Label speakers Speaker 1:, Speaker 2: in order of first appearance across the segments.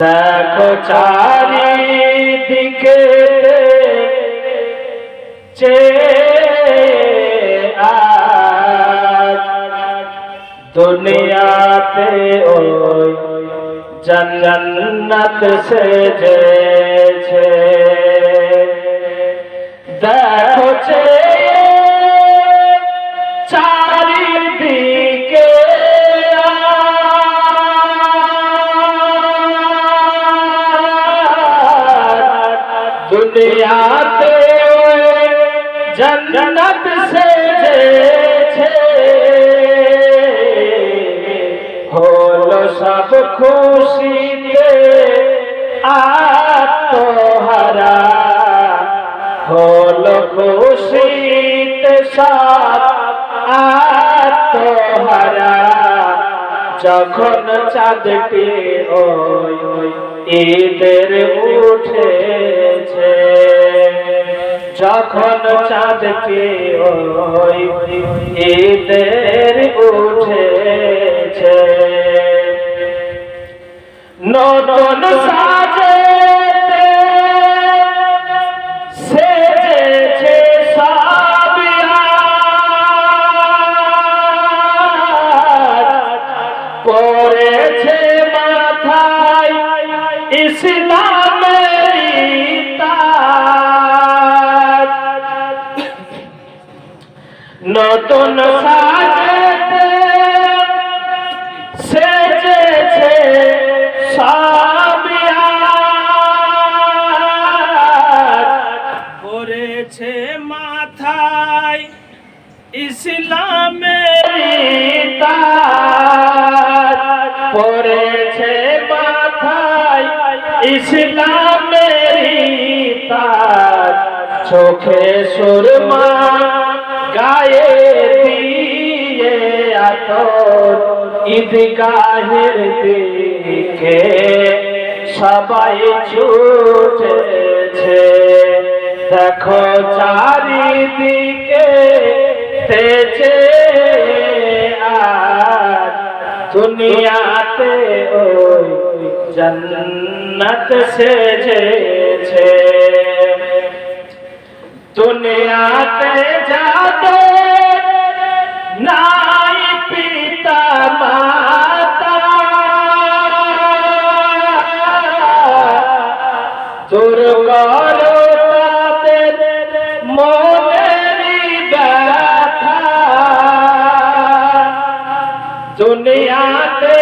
Speaker 1: দেখো চারিদিকে চে দুনিয়াতে ওই জন্নত সেজেছে। দেখো চে দুনিয়াতে জন্নত সেজেছে। হলো সব খুশিতে আত্মহারা। হলো খুশিতে সব আত্মহারা। যখন চাঁদটি ওই ঈদের উঠেছে যখন চাঁদটি ওই ঈদের উঠেছে নতুন পড়েছে মাথায় ইসলামের নতুন সেজেছে
Speaker 2: পড়েছে মাথায় ইসলামের
Speaker 1: পড়েছে মাথায় ইসলামের চোখে সুরমা গায়ে দিয়ে আতর দিকে সবাই ছুটেছে। দেখো চারিদিকে আজ দুনিয়াতে ওই জন্নত সেজেছে। দুনিয়াতে যাবে নাই পিতা মাতা। তোর করো তাদের মনেরই ব্যথা। দুনিয়াতে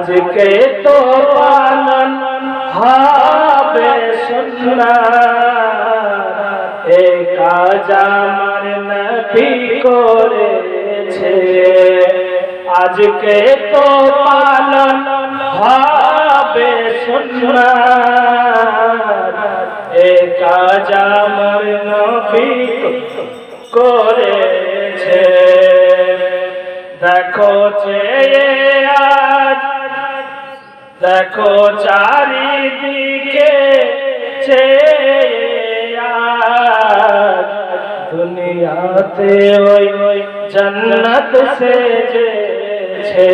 Speaker 1: আজকে তো পালন হবে শুননা এ কাজ আমার নবী করেছে। আজকে তো পালন হবে শুননা এ কাজ আমার নবী করেছে। দেখো চেয়ে দেখো চারিদিকে দুনিয়াতে ওই জন্নত সেজেছে।